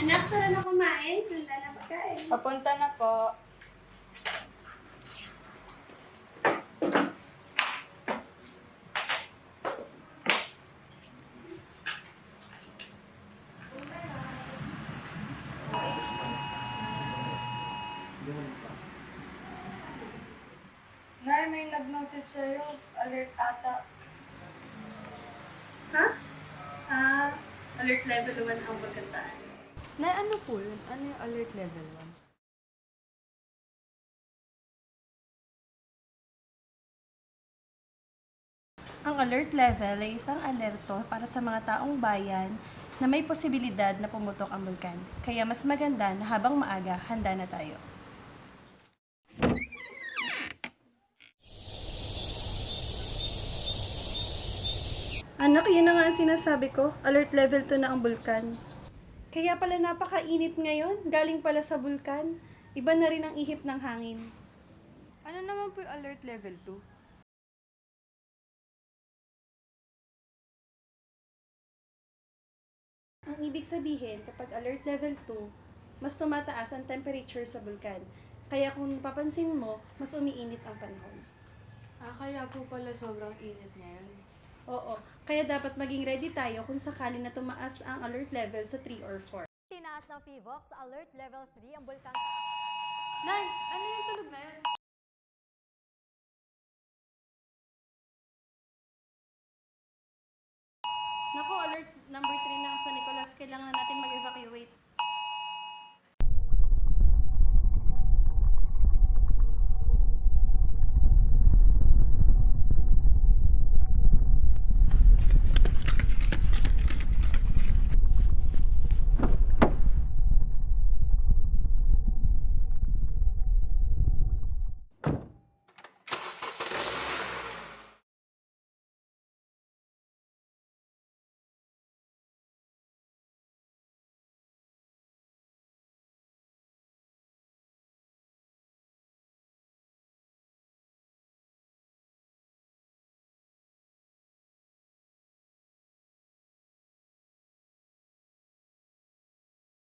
Ganda na pagkain. Papunta na po. Nay, may nag-notice sa'yo. Alert ata. Ha? Ah, alert level 1 ang pagkantaan. Nay, ano po yun? Ano yung alert level 1? Ang alert level ay isang alerto para sa mga taong bayan na may posibilidad na pumutok ang bulkan. Kaya mas maganda na habang maaga, handa na tayo. Anak, yun na nga ang sinasabi ko. Alert level 2 na ang bulkan. Kaya pala napakainit ngayon. Galing pala sa bulkan. Iba na rin ang ihip ng hangin. Ano naman po yung alert level 2? Ang ibig sabihin, kapag alert level 2, mas tumataas ang temperature sa bulkan. Kaya kung papansin mo, mas umiinit ang panahon. Ah, kaya po pala sobrang init ngayon. Oo, kaya dapat maging ready tayo kung sakali na tumaas ang alert level sa 3 or 4. Tinaas ng PHIVOX Alert Level 3 ang bulkan Nay, ano yung tulog na yun? Naku, alert number 3 na San Nicolas. Kailangan natin mag-evacuate.